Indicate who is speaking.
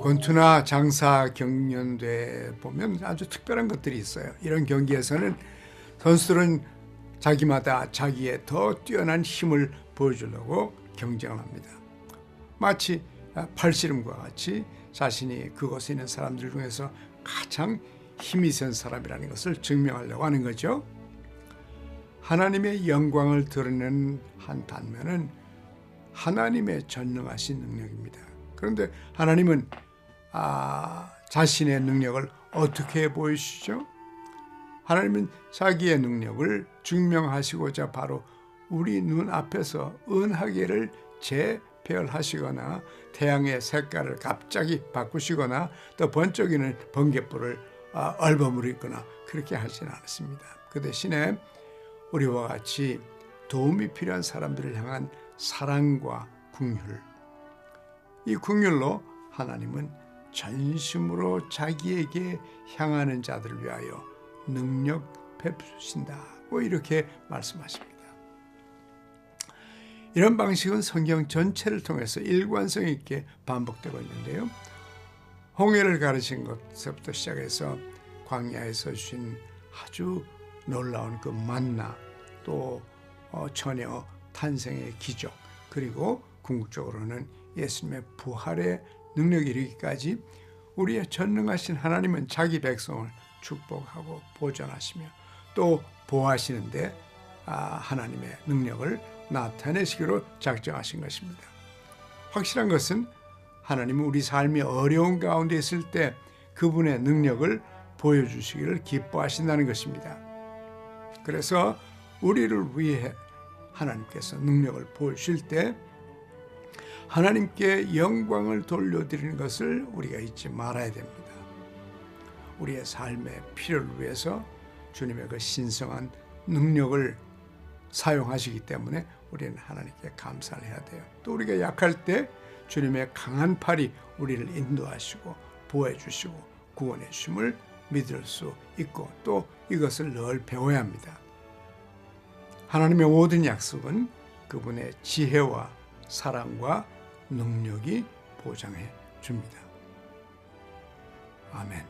Speaker 1: 권투나 장사 경연대 보면 아주 특별한 것들이 있어요. 이런 경기에서는 선수들은 자기마다 자기의 더 뛰어난 힘을 보여주려고 경쟁을 합니다. 마치 팔씨름과 같이 자신이 그곳에 있는 사람들 중에서 가장 힘이 센 사람이라는 것을 증명하려고 하는 거죠. 하나님의 영광을 드러내는 한 단면은 하나님의 전능하신 능력입니다. 그런데 하나님은 아, 자신의 능력을 어떻게 보이시죠? 하나님은 자기의 능력을 증명하시고자 바로 우리 눈 앞에서 은하계를 재배열하시거나 태양의 색깔을 갑자기 바꾸시거나 또 번쩍이는 번개불을 아, 얼버무리거나 그렇게 하지는 않았습니다. 그 대신에 우리와 같이 도움이 필요한 사람들을 향한 사랑과 궁휼 이 궁휼로 하나님은 전심으로 자기에게 향하는 자들을 위하여 능력 베푸신다고 이렇게 말씀하십니다. 이런 방식은 성경 전체를 통해서 일관성 있게 반복되고 있는데요. 홍해를 가르친 것부터 시작해서 광야에서 주신 아주 놀라운 그 만나 또 어, 처녀 탄생의 기적 그리고 궁극적으로는 예수님의 부활의 능력이 이르기까지 우리의 전능하신 하나님은 자기 백성을 축복하고 보존하시며 또 보호하시는데 아, 하나님의 능력을 나타내시기로 작정하신 것입니다. 확실한 것은 하나님은 우리 삶이 어려운 가운데 있을 때 그분의 능력을 보여주시기를 기뻐하신다는 것입니다. 그래서 우리를 위해 하나님께서 능력을 보여주실 때 하나님께 영광을 돌려드리는 것을 우리가 잊지 말아야 됩니다. 우리의 삶의 필요를 위해서 주님의 그 신성한 능력을 사용하시기 때문에 우리는 하나님께 감사를 해야 돼요. 또 우리가 약할 때 주님의 강한 팔이 우리를 인도하시고 보호해 주시고 구원해 주심을 믿을 수 있고 또 이것을 늘 배워야 합니다. 하나님의 모든 약속은 그분의 지혜와 사랑과 능력이 보장해 줍니다. 아멘.